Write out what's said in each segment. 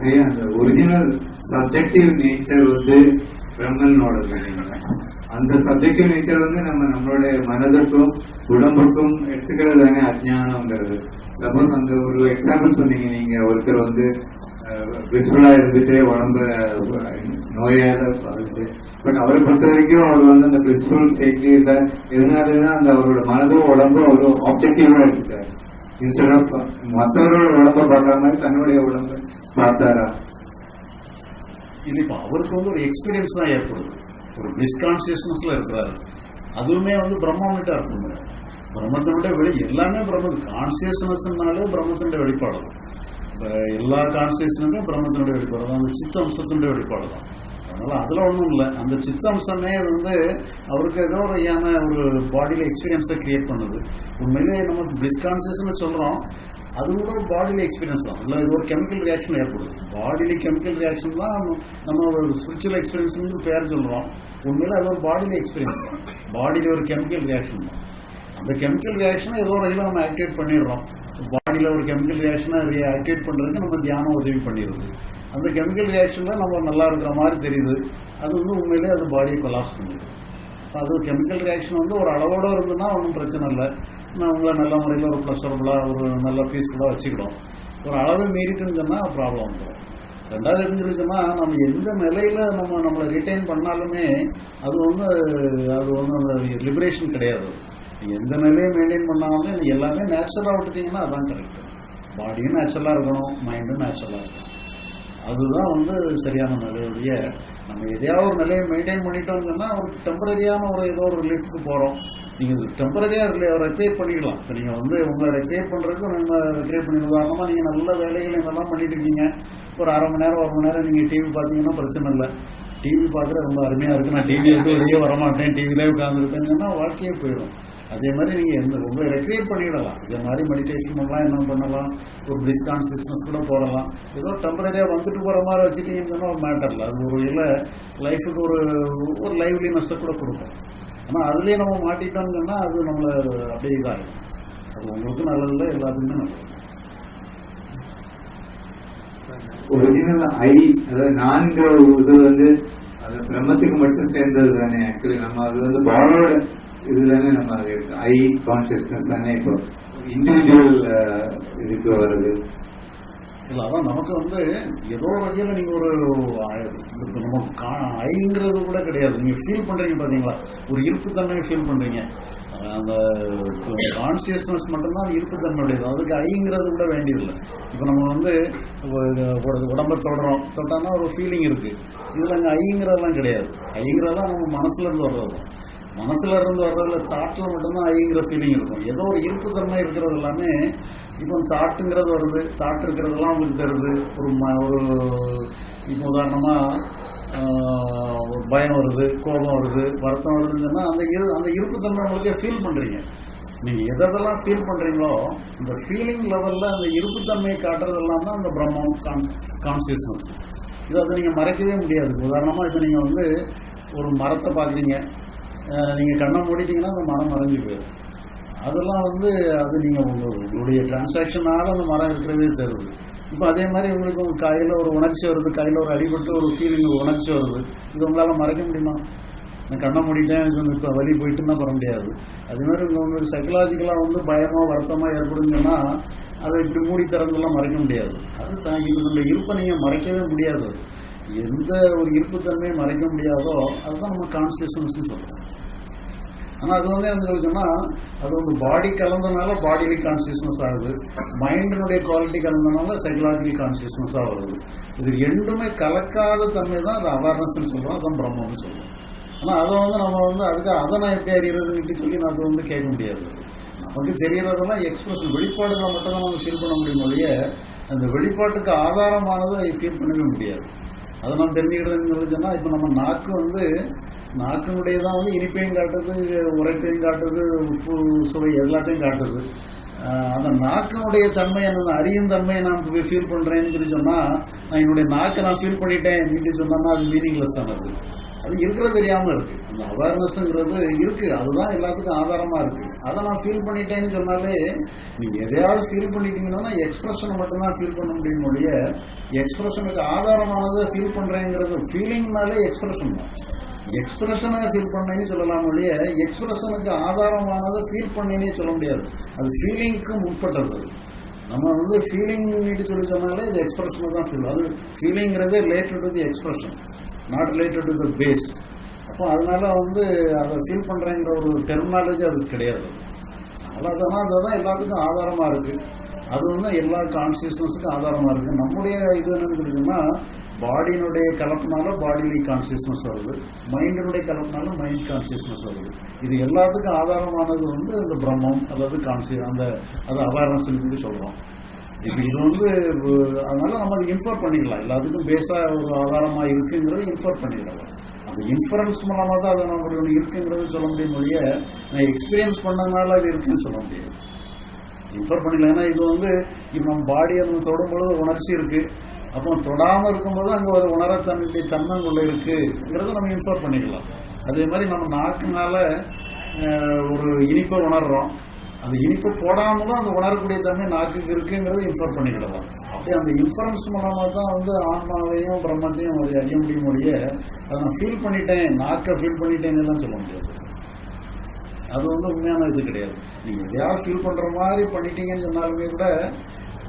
சரி அந்த original subjective nature வந்து பிரம்மனோட அந்த சப்ஜெக்டிவ் நேச்சர் வந்து நம்ம நம்மளுடைய மனதுக்கும் உடம்புக்கும் எடுத்துக்கிறது தானே அஜானம்ங்கிறது சப்போஸ் அந்த ஒரு எக்ஸாம்பிள் சொன்னீங்க நீங்க. ஒருத்தர் வந்து விஸ்வலா இருந்துட்டு உடம்பு நோயால பாதிச்சு. பட் அவரை பொறுத்த வரைக்கும் அவர் வந்து அந்த பிளிஸ்ஃபுல் இல்ல இருந்தாலும் அந்த அவரோட மனதும் உடம்பும் அவரு ஆப்ஜெக்டிவா எடுத்துட்டாரு. இன்ஸ்டெட் ஆஃப் மற்றவரோட உடம்ப பார்க்காம தன்னுடைய உடம்பு. பார்த்தாரா இப்போ அவருக்கு வந்து ஒரு எக்ஸ்பீரியன்ஸ் தான் ஏற்படுது ஒரு மிஸ்கான்சியஸ்னஸ்ல இருக்கிறாரு. அதுவுமே வந்து பிரம்மன்கிட்ட இருக்குங்க விட வெளி எல்லாமே பிரம்ம கான்சியஸ்னஸ்னாலே பிரம்மத்தினுடைய வெளிப்பாடு. எல்லா கான்சியஸ்னுமே பிரம்மத்தினுடைய வெளிப்பாடு தான். அந்த சித்த அம்சத்தினுடைய வெளிப்பாடு தான். அதனால அதுல ஒன்றும் இல்லை. அந்த சித்த அம்சமே வந்து அவருக்கு ஏதோ ஒரு வகையான ஒரு பாடியில எக்ஸ்பீரியன்ஸை கிரியேட் பண்ணுது. உண்மையிலே நம்ம டிஸ்கான்சியஸ்னு சொல்றோம். அது கூட ஒரு பாடியில எக்ஸ்பீரியன்ஸ் தான். இல்லை இது ஒரு கெமிக்கல் ரியாக்ஷன் ஏற்படுது பாடியில கெமிக்கல் ரியாக்ஷன் தான் நம்ம- ஒரு ஸ்பிரிச்சுவல் எக்ஸ்பீரியன்ஸ் பேர் சொல்றோம். உண்மையில அது ஒரு பாடியில எக்ஸ்பீரியன்ஸ் தான் பாடியில ஒரு கெமிக்கல் ரியாக்ஷன் தான் அந்த கெமிக்கல் ரியாக்ஷனை ஏதோ ஒரு இதில் நம்ம ஆக்டிவேட் பண்ணிடுறோம். பாடியில் ஒரு கெமிக்கல் ரியாக்ஷனை ஆக்டிவேட் பண்ணுறதுக்கு நம்ம தியானம் உதவி பண்ணிடுது. அந்த கெமிக்கல் ரியாக்ஷன்ல நம்ம நல்லா இருக்கிற மாதிரி தெரியுது. அது வந்து உண்மையிலே அது பாடியை கொலாப்ஸ் பண்ணிடுது. அது கெமிக்கல் ரியாக்ஷன் வந்து ஒரு அளவோட இருந்ததுன்னா ஒன்றும் பிரச்சனை இல்லை. நம்மள நல்ல முறையில் ஒரு ப்ளஸரபுளாக ஒரு நல்ல பீஸ்ஃபுல்லாக வச்சுக்கிடும் ஒரு அளவு மீறிட்டுன்னு சொன்னால் ப்ராப்ளம் வந்துடும் ரெண்டாவது இருந்துருக்குன்னா நம்ம எந்த நிலையில் நம்ம நம்மளை ரிட்டைன் பண்ணாலுமே அது வந்து அது வந்து அந்த லிபரேஷன் கிடையாது. எந்த நிலையை மெயின்டைன் பண்ணாலுமே எல்லாமே நேச்சுரலாக விட்டுட்டீங்கன்னா அதான் கரெக்ட் பாடியும் நேச்சுரலாக இருக்கணும் மைண்டும் நேச்சுரலாக இருக்கணும். அதுதான் வந்து சரியான நிலையுடைய நம்ம எதையாவது ஒரு நிலையை மெயின்டைன் பண்ணிட்டோம்னு ஒரு டெம்பரரியான ஒரு ஏதோ ஒரு ரிலீஃப்க்கு போகிறோம் நீங்கள் டெம்பரரியாக ரெக்ரியேட் பண்ணிக்கலாம். இப்போ நீங்கள் வந்து உங்களை ரெக்ரியேட் பண்ணுறதுக்கு நம்ம ரெக்ரியேட் பண்ணி உதாரணமாக நீங்கள் நல்ல வேலைகள் இதெல்லாம் பண்ணிட்டு இருக்கீங்க. ஒரு அரை மணி நேரம் ஒரு மணி நேரம் நீங்கள் டிவி பார்த்தீங்கன்னா பிரச்சனை இல்லை. டிவி பார்க்குறது ரொம்ப அருமையாக இருக்குது நான் டிவி விட்டு வெளியே வரமாட்டேன். டிவிலே உட்காந்துருக்கேன்னா வாழ்க்கையே போயிடும். அதே மாதிரி நீங்கள் எந்த ரொம்ப ரெக்ரியேட் பண்ணிடலாம். இதே மாதிரி மெடிடேஷன் பண்ணலாம் என்ன பண்ணலாம் ஒரு பிளிஸ் கான்சியஸ்னஸ் கூட போடலாம். ஏதோ டெம்பரரியாக வந்துட்டு போகிற மாதிரி வச்சுட்டீங்கன்னா ஒரு மேட்டர் இல்லை. அது ஒரு இல்லை லைஃபுக்கு ஒரு ஒரு லைவ்லினஸ்ஸை கூட கொடுக்கும். ஆனால் அதுலேயே நம்ம மாட்டிட்டோம்னு அது நம்மளை அப்படியே இதாகிடும் அது உங்களுக்கும் நல்லதில்லை எல்லாத்துக்குமே நல்லது. ஒரிஜினல் ஐ அதாவது நான்கிற ஒரு இது வந்து பிரம்மத்துக்கு மட்டும் சேர்ந்தது தானே. ஆக்சுவலி நம்ம அது வந்து பாடோட இதுதானே நம்ம அது ஐ கான்சியஸ்னஸ் தானே இப்போ இண்டிவிஜுவல் uh, இதுக்கு வருது. இல்ல அதான் நமக்கு வந்து ஏதோ வகையில நீங்க ஒரு இப்ப நம்ம ஐங்கிறது கூட கிடையாது. நீங்க ஃபீல் பண்றீங்க பாத்தீங்களா? ஒரு இருப்புத்தன்மையை ஃபீல் பண்றீங்க. அந்த கான்சியஸ்னஸ் மட்டும்தான் அது இருப்புத்தன்மையுடையது அதுக்கு ஐங்கிறது கூட வேண்டியதில்லை. இப்போ நம்ம வந்து ஒரு- உடம்ப உடம்பை தொடுறோம். ஒரு ஃபீலிங் இருக்குது இதில் அங்கே ஐங்கிறதெல்லாம் கிடையாது. ஐங்கிறதெல்லாம் நம்ம மனசுல இருந்து வர்றது. மனசுல இருந்து வர்றதுல தாட்டில் மட்டும்தான் ஐங்கிற ஃபீலிங் இருக்கும். ஏதோ ஒரு இருப்புத்தன்மை இருக்கிறது எல்லாமே இப்போ தாட்டுங்கிறது வருது. தாட்டு இருக்கிறதெல்லாம் உங்களுக்கு தருது ஒரு ம- ஒரு இப்போ உதாரணமா பயம் வருது கோபம் வருது வருத்தம் வருதுன்னு சொன்னா அந்த இரு அந்த இருப்புத்தன்மை உங்களுக்கே ஃபீல் பண்றீங்க. நீங்க எதெல்லாம் ஃபீல் பண்றீங்களோ இந்த ஃபீலிங் லெவல்ல அந்த இருப்புத்தன்மையை காட்டுறதெல்லாம் தான் அந்த பிரம்மம் கான்சியஸ்னஸ் இதை வந்து நீங்க மறைக்கவே முடியாது. உதாரணமா இப்போ நீங்க வந்து ஒரு மரத்தை பார்க்குறீங்க. நீங்கள் நீங்க கண்ணை மூடிட்டீங்கன்னா அந்த மரம் மறைஞ்சு போயிடும். அதெல்லாம் வந்து அது நீங்கள் உங்களுடைய டிரான்சாக்ஷனால அந்த மரம் இருக்கிறதே தருது இப்போ அதே மாதிரி உங்களுக்கு உங்கள் கையில் ஒரு உணர்ச்சி வருது கையில் ஒரு அடிபட்டு ஒரு ஃபீலிங் ஒரு உணர்ச்சி வருது. இது உங்களால் மறக்க முடியுமா? நான் கண்ணை மூடிட்டேன் எனக்கு இப்போ வழி போயிட்டுன்னா பண்ண முடியாது. அதே மாதிரி உங்கள் உங்களுக்கு சைக்கலாஜிக்கலாக வந்து பயமாக வருத்தமாக ஏற்படுங்கன்னா அதை இப்படி மூடி திறந்தெல்லாம் மறைக்க முடியாது. அது தான் இதனுடைய இருப்பை நீங்கள் மறைக்கவே முடியாது. எந்த ஒரு இருப்புத்தன்மையை மறைக்க முடியாதோ அதுதான் நம்ம கான்சியஸ்னஸ்ன்னு சொல்கிறோம் ஆனால் அது வந்து எங்களுக்குன்னா அது வந்து பாடி கலந்தனால பாடிலி கான்சியஸ்னஸ் ஆகுது. மைண்டினுடைய குவாலிட்டி கலந்தனால சைக்கலாஜிக்கல் கான்சியஸ்னஸாக வருது. இது ரெண்டுமே கலக்காத தன்மை தான் அது அவேர்னஸ்ன்னு சொல்றோம். அதான் பிரம்மம்னு சொல்லுவோம் ஆனால் அதை வந்து நம்ம வந்து அதுக்கு அதை நான் எப்படி அறிகிறதுன்னு சொல்லி நான் அது வந்து கேட்க முடியாது. நமக்கு தெரியறதெல்லாம் எக்ஸ்பிரஷன் வெளிப்பாடுகளை மட்டும் தான் நம்ம ஃபீல் பண்ண முடியும் ஒழிய அந்த வெளிப்பாட்டுக்கு ஆதாரமானதை ஃபீல் பண்ணவே முடியாது. அதை நம்ம தெரிஞ்சுக்கிறதுன்னு சொன்னால் இப்போ நம்ம நாக்கு வந்து நாக்கினுடைய தான் வந்து இனிப்பையும் காட்டுறது உரைப்பையும் காட்டுறது உப்பு சுவை எல்லாத்தையும் காட்டுறது. அந்த நாக்கினுடைய தன்மை அந்த அறியும் தன்மையை நான் ஃபீல் பண்ணுறேன்னு சொல்லி சொன்னால் நான் என்னுடைய நாக்கை நான் ஃபீல் பண்ணிட்டேன் அப்படின்னு சொன்னா அது மீனிங்லெஸ் தான் அது. அது இருக்கிறது தெரியாம இருக்கு. அந்த அவேர்னஸ்ங்கிறது இருக்கு. அதுதான் எல்லாத்துக்கும் ஆதாரமா இருக்கு. அதை நான் ஃபீல் பண்ணிட்டேன்னு சொன்னாலே நீங்க எதையாவது ஃபீல் பண்ணிட்டீங்கன்னா எக்ஸ்பிரஷனை மட்டும்தான் ஃபீல் பண்ண முடியும் ஒழிய எக்ஸ்பிரஷனுக்கு ஆதாரமானதை ஃபீல் பண்றேங்கிறது ஃபீலிங்னாலே எக்ஸ்பிரஷன் தான். எக்ஸ்பிரஷனை ஃபீல் பண்ணேன்னு சொல்லலாம் ஒழிய எக்ஸ்பிரஷனுக்கு ஆதாரமானதை ஃபீல் பண்ணேனே சொல்ல முடியாது. அது ஃபீலிங்க்கு முற்பட்டது நம்ம வந்து ஃபீலிங் சொல்லி சொன்னாலே இது எக்ஸ்பிரஷனை தான் ஃபீல் அது ஃபீலிங்கிறதே related to the expression not related to the face அப்போ அதனால வந்து அதை ஃபீல் பண்ணுறேங்கிற ஒரு டெர்மினாலஜி அதுக்கு கிடையாது. அவ்வளோதான் அதுதான் எல்லாத்துக்கும் ஆதாரமாக இருக்குது அது வந்து எல்லா கான்சியஸ்னஸுக்கும் ஆதாரமாக இருக்குது நம்முடைய இது என்னன்னு சொல்லிட்டோம்னா பாடியினுடைய கலப்பினாலும் பாடிலி கான்சியஸ்னஸ் வருது. மைண்டினுடைய கலப்பினாலும் மைண்ட் கான்சியஸ்னஸ் வருது. இது எல்லாத்துக்கும் ஆதாரமானது வந்து இந்த பிரம்மம் அதாவது கான்சிய அந்த அது அவேர்னஸ் சொல்லி சொல்கிறோம் இது வந்து அதனால நம்ம அதை இன்ஃபர் பண்ணிக்கலாம் எல்லாத்துக்கும் பேஸா ஒரு ஆதாரமா இருக்குங்கிறது இன்ஃபர் பண்ணிக்கலாம் அந்த இன்ஃபரன்ஸ் மூலமா தான் அதை நம்ம ஒண்ணு இருக்குங்கிறது சொல்ல முடியும் மொழிய நான் எக்ஸ்பீரியன்ஸ் பண்ணதுனால அது இருக்குன்னு சொல்ல முடியாது. இன்ஃபர் பண்ணிக்கலாம் ஏன்னா இது வந்து இப்போ நம்ம பாடியை நம்ம தொடும்பொழுது உணர்ச்சி இருக்கு. அப்போ தொடாம இருக்கும்போது அங்கே ஒரு உணரத்தன்மை தன்மை உள்ள இருக்குங்கிறத நம்ம இன்ஃபர் பண்ணிக்கலாம் அதே மாதிரி நம்ம நாக்குனால ஒரு இனிப்பை உணர்றோம். அந்த இனிப்பு போடாமலும் அந்த உணரக்கூடிய தன்மை நாக்குக்கு இருக்குங்கிறத இன்ஃபர் பண்ணிக்கிடலாம். அப்படி அந்த இன்ஃபரன்ஸ் மூலமா தான் வந்து ஆன்மாவையும் பிரம்மத்தையும் ஒரு அறிய முடியும் அதை நான் ஃபீல் பண்ணிட்டேன் நாக்கை ஃபீல் பண்ணிட்டேன்னு சொல்ல முடியாது. அது வந்து உண்மையான இது கிடையாது. நீங்க எதையாவது ஃபீல் பண்ற மாதிரி பண்ணிட்டீங்கன்னு சொன்னாலுமே கூட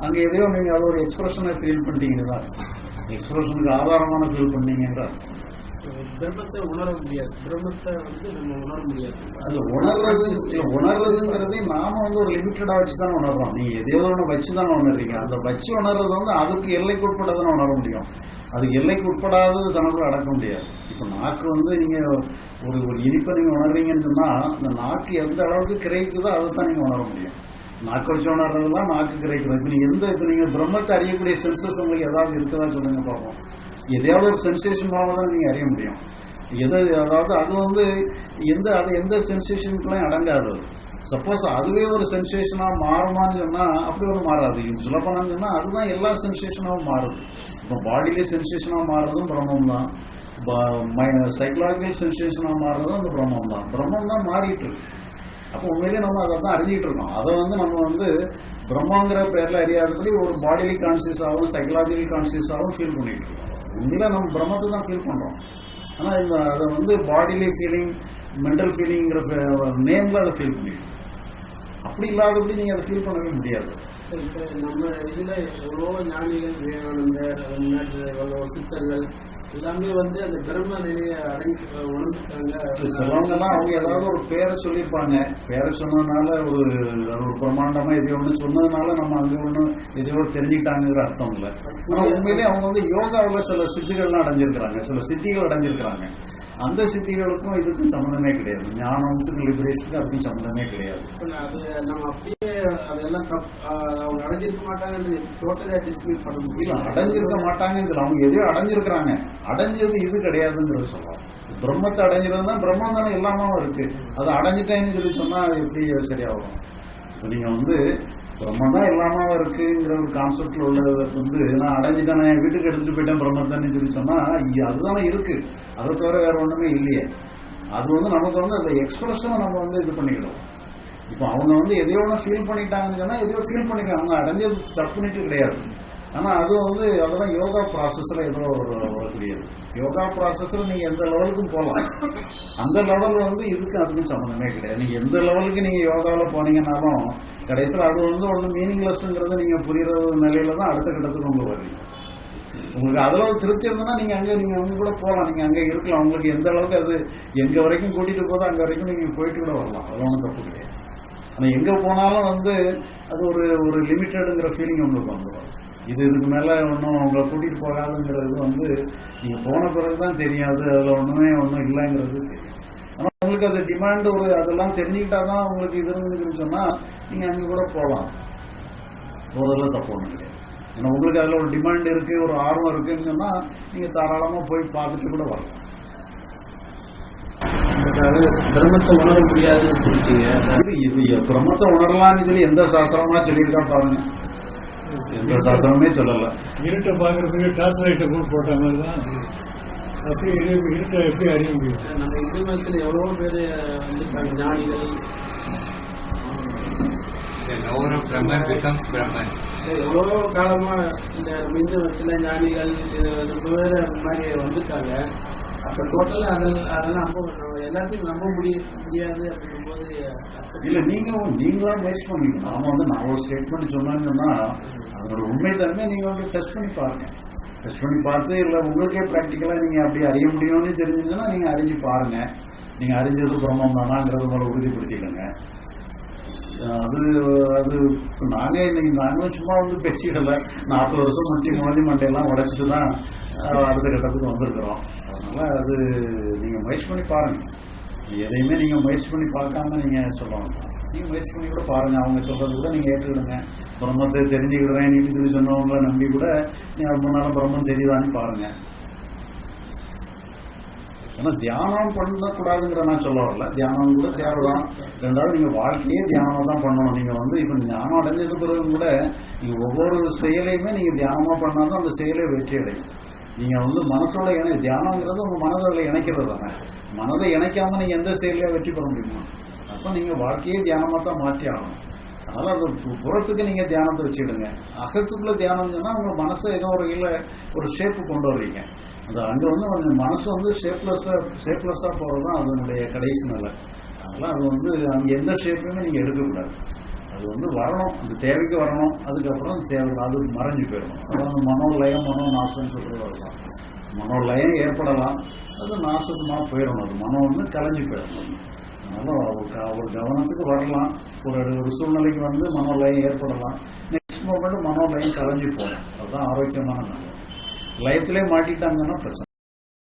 அங்க எதையோ நீங்க அது ஒரு எக்ஸ்பிரஷனை ஃபீல் பண்ணிட்டீங்கன்னு தான். எக்ஸ்பிரஷனுக்கு ஆதாரமான ஃபீல் பண்ணீங்கன்ற பிரம்மத்தை உணர முடியாது. பிரம்மத்தை வந்து நம்ம உணர முடியாது. அது உணர்றது உணர்றதுங்கிறதே நாம வந்து ஒரு லிமிட்டடா வச்சு தான் உணர்றோம். நீங்க எதையோ ஒன்று வச்சு தானே உணர்றீங்க. அந்த வச்சு உணர்றது வந்து அதுக்கு எல்லைக்கு உட்பட்டதானே உணர முடியும். அதுக்கு எல்லைக்கு உட்படாதது தனக்குள்ள அடக்க முடியாது. இப்போ நாக்கு வந்து நீங்க ஒரு ஒரு இனிப்பை நீங்க உணர்றீங்கன்னு சொன்னா அந்த நாக்கு எந்த அளவுக்கு கிரைக்குதோ அதை தான் நீங்க உணர முடியும். நாக்கு வச்சு உணர்றதுலாம் நாக்கு கிரகிக்கிறது இப்போ நீங்க எந்த இப்போ நீங்க பிரம்மத்தை அறியக்கூடிய சென்சஸ் உங்களுக்கு ஏதாவது இருக்குதா சொல்லுங்க பார்ப்போம் எதையாவது ஒரு சென்சேஷன் மூலமா தான் நீங்க அறிய முடியும். எது அதாவது அது வந்து எந்த அது எந்த சென்சேஷனுக்குலாம் அடங்காது சப்போஸ் அதுவே ஒரு சென்சேஷனா மாறுமான்னு சொன்னா அப்படி ஒரு மாறாது. சொல்ல போனான்னு சொன்னா அதுதான் எல்லா சென்சேஷனாகவும் மாறுது. இப்போ பாடியிலே சென்சேஷனா மாறுறதும் பிரம்மம் தான். சைக்கலாஜிக்கல் சென்சேஷனா மாறுறதும் அந்த பிரம்மம் தான். பிரம்மம் தான் மாறிட்டு இருக்கு. அப்போ உண்மையிலே நம்ம அதை தான் அறிஞ்சிட்டு இருக்கோம். அதை வந்து நம்ம வந்து பிரம்மாங்கிற பேர்ல அறியாதபடி ஒரு பாடிலி கான்சியஸாகவும் சைக்கலாஜிக்கல் கான்சியஸாகவும் ஃபீல் பண்ணிட்டு இருக்கோம். உண்மையில நம்ம பிரம்மத்தை தான் ஃபீல் பண்றோம். ஆனா இந்த அதை வந்து பாடிலி ஃபீலிங் மென்டல் ஃபீலிங்கிற நேம்ல அதை ஃபீல் பண்ணிக்கணும் அப்படி இல்லாதபடி நீங்க அதை ஃபீல் பண்ணவே முடியாது. நம்ம இதுல எவ்வளோ ஞானிகள் விவேகானந்தர் அது முன்னாடி எவ்வளோ சித்தர்கள் எல்லாமே வந்து அந்த பிரம்ம நிலையை அடங்கி அவங்க ஏதாவது ஒரு பேரை சொல்லியிருப்பாங்க. பேரை சொன்னதுனால ஒரு ஒரு பிரம்மாண்டமா எதையோ ஒண்ணு சொன்னதுனால நம்ம அங்க ஒண்ணு எதையோ தெரிஞ்சுக்கிட்டாங்கிற அர்த்தம் இல்லை. ஆனா உண்மையிலேயே அவங்க வந்து யோகாவில் சில சித்திகள்லாம் அடைஞ்சிருக்கிறாங்க. சில சித்திகள் அடைஞ்சிருக்கிறாங்க. அந்த சித்திகளுக்கும் இதுக்கும் சம்மந்தமே கிடையாது. ஞானத்துக்கும் லிபரேஷனுக்கும் அதுக்கும் சம்மந்தமே கிடையாது. அது நம்ம அப்படியே அதெல்லாம் அவங்க அடைஞ்சிருக்க மாட்டாங்கன்னு டோட்டலா டிஸ்மிஸ் பண்ண இல்ல முடியல அடைஞ்சிருக்க மாட்டாங்கன்னு அவங்க எதையோ அடைஞ்சிருக்கிறாங்க. அடைஞ்சது இது கிடையாதுங்கிறது சொல்லலாம். பிரம்மத்தை அடைஞ்சிருந்தா பிரம்மம் தானே எல்லாமே இருக்கு. அதை அடைஞ்சிட்டேன்னு சொல்லி சொன்னா அது எப்படி சரியாகும்? இப்ப நீங்க வந்து பிரம்மதான் இல்லாம இருக்குங்கிற ஒரு கான்செப்ட்ல உள்ளது. வந்து நான் அடைஞ்சுதானே என் வீட்டுக்கு எடுத்துட்டு போயிட்டேன் பிரம்மத்தான்னு சொல்லி சொன்னா அதுதானே இருக்கு. அதை தவிர வேற ஒண்ணுமே இல்லையே. அது வந்து நமக்கு வந்து அந்த எக்ஸ்பிரஷனை நம்ம வந்து இது பண்ணிக்கிறோம். இப்போ அவங்க வந்து எதையோ ஃபீல் பண்ணிட்டாங்கன்னு சொன்னா எதையோ ஃபீல் பண்ணிக்கிறாங்க. அவங்க அடைஞ்சது தப்புனிட்டு கிடையாது. ஆனா அது வந்து அதெல்லாம் யோகா ப்ராசஸ்ல ஏதோ ஒரு வரக்கூடியது யோகா ப்ராசஸ்ல நீங்கள் எந்த லெவலுக்கும் போகலாம். அந்த லெவல் வந்து இதுக்கு அதுக்கும் சம்மந்தமே கிடையாது. நீங்கள் எந்த லெவலுக்கு நீங்க யோகாவில் போனீங்கன்னாலும் கடைசியில் அது வந்து ஒன்று மீனிங்லெஸ்ங்கிறத நீங்க புரிகிற நிலையில தான் அடுத்த கட்டத்துக்கு கொண்டு வருவீங்க உங்களுக்கு அதில் ஒரு திருப்தி இருந்ததுன்னா நீங்க அங்கே நீங்க அவங்க கூட போகலாம். நீங்க அங்கே இருக்கலாம். உங்களுக்கு எந்த அளவுக்கு அது எங்க வரைக்கும் கூட்டிட்டு போதோ அங்க வரைக்கும் நீங்க போயிட்டு கூட வரலாம். அது ஒன்றும் தப்பு கிடையாது. ஆனால் எங்க போனாலும் வந்து அது ஒரு ஒரு லிமிட்டடுங்கிற ஃபீலிங் உங்களுக்கு வந்துடும். இது இதுக்கு மேல ஒன்றும் உங்களை கூட்டிட்டு போகாதுங்கிறது வந்து நீங்க போன பிறகுதான் தெரியாது. அதுல ஒண்ணுமே ஒன்றும் இல்லைங்கிறது தெரியும். ஆனா உங்களுக்கு அது டிமாண்ட் ஒரு அதெல்லாம் தெரிஞ்சுக்கிட்டாதான் உங்களுக்கு இது இருந்துச்சுன்னு சொன்னா நீங்க அங்க கூட போகலாம். போறதுல தப்பு ஒன்றும் கிடையாது. ஏன்னா உங்களுக்கு அதுல ஒரு டிமாண்ட் இருக்கு ஒரு ஆர்வம் இருக்குன்னு சொன்னா நீங்க தாராளமா போய் பார்த்துட்டு கூட வரலாம். பிரம்மத்தை உணர முடியாதுன்னு சொல்லிட்டீங்க. பிரம்மத்தை உணரலாம்னு சொல்லி எந்த சாஸ்திரமா சொல்லியிருக்கா பாருங்க. எந்த சாஸ்திரமே சொல்லல. இருட்டை பார்க்கறதுக்கு டார்ச் லைட்டை கூட போட்ட மாதிரி தான் அப்படி இரு- இருக்க எப்படி அறிய முடியும்? நம்ம இந்து மதத்தில் எவ்வளோ பேர் வந்துருக்காங்க ஞானிகள். Brahman becomes Brahman. எவ்வளோ காலமா இந்த இந்து மதத்தில் ஞானிகள் இது மாதிரி வந்திருக்காங்க அப்போ டோட்டலாக அதில் அதெல்லாம் நம்ப நம்ம எல்லாத்தையும் நம்ப முடிய முடியாது அப்படிங்கும்போது accept இல்ல நீங்க நீங்களா முயற்சி பண்ணீங்க. நாம வந்து நான் ஒரு ஸ்டேட்மெண்ட் சொன்னாங்கன்னா அதோட உண்மை தன்மை நீங்க வந்து டெஸ்ட் பண்ணி பாருங்க. டெஸ்ட் பண்ணி பார்த்து இல்ல உங்களுக்கே ப்ராக்டிக்கலா நீங்க அப்படி அறிய முடியும்னு தெரிஞ்சதுன்னா நீங்க அறிஞ்சு பாருங்க. நீங்க அறிஞ்சது பிரம்மம் தானாங்கிறது மேல உறுதிப்படுத்திக்கோங்க. அது அது நாங்க இன்னைக்கு நாங்களும் சும்மா வந்து பேசிடல. நாற்பது வருஷம் முட்டி முழந்தி மண்டையெல்லாம் உடைச்சிட்டு தான் அடுத்த கட்டத்துக்கு வந்திருக்கிறோம். அதனால் அது நீங்கள் முயற்சி பண்ணி பாருங்கள் எதையுமே நீங்கள் முயற்சி பண்ணி பார்க்காம நீங்கள் சொல்லலாம் நீங்கள் முயற்சி பண்ணி கூட பாருங்கள் அவங்க சொல்கிறது கூட நீங்கள் ஏற்றுக்கிடுங்க. பிரம்மத்தை தெரிஞ்சுக்கிடுறேன் நீட்டு சொல்லி சொன்னவங்கள நம்பி கூட நீங்கள் ரொம்ப நாளும் பிரம்மம் தெரியுதான்னு பாருங்க. ஏன்னா தியானம் பண்ணக்கூடாதுங்கிற நான் சொல்ல வரல. தியானம் கூட தேவைதான். ரெண்டாவது நீங்கள் வாழ்க்கையே தியானமாக தான் பண்ணணும். நீங்கள் வந்து இப்போ ஞானம் அடைஞ்சதுக்கு பிறகு கூட நீங்கள் ஒவ்வொரு செயலையுமே நீங்கள் தியானமாக பண்ணால் தான் அந்த செயலே வெற்றி அடையும் நீங்க வந்து மனசோட இணை தியானங்கிறது உங்க மனதில் இணைக்கிறது தானே மனதை இணைக்காம நீங்க எந்த செயலையா வெற்றி பெற முடியுமா? அப்ப நீங்க வாழ்க்கையே தியானமா தான் மாற்றி ஆகணும். அதனால அந்த புறத்துக்கு நீங்க தியானத்தை வச்சுடுங்க அகத்துக்குள்ள தியானம் சொன்னா உங்க மனசை ஏதோ ஒரு இல்ல ஒரு ஷேப்பு கொண்டு வர்றீங்க அந்த அங்க வந்து உங்க மனசு வந்து ஷேப்லெஸ்ஸா ஷேப்லெஸ்ஸா போறதுதான் அதனுடைய கடைசி நிலை. அதனால அது வந்து அங்க எந்த ஷேப்புமே நீங்க எடுக்கக்கூடாது. அது வந்து வரணும் அந்த தேவைக்கு வரணும் அதுக்கப்புறம் தேவை அது மறைஞ்சு போயிடும். அப்புறம் மனோலயம் மனோ நாசம் சொல்றது வரலாம் மனோலயம் ஏற்படலாம். அது நாசமாக போயிடணும். அது மனம் வந்து கலைஞ்சு போயிடும் அதனால ஒரு க- ஒரு கவனத்துக்கு வரலாம். ஒரு ஒரு சூழ்நிலைக்கு வந்து மனோலயம் ஏற்படலாம். நெக்ஸ்ட் மூமெண்ட் மனோலயம் கலைஞ்சு போகும். அதுதான் ஆரோக்கியமான நல்லது லயத்திலே மாட்டிட்டாங்கன்னா பிரச்சனை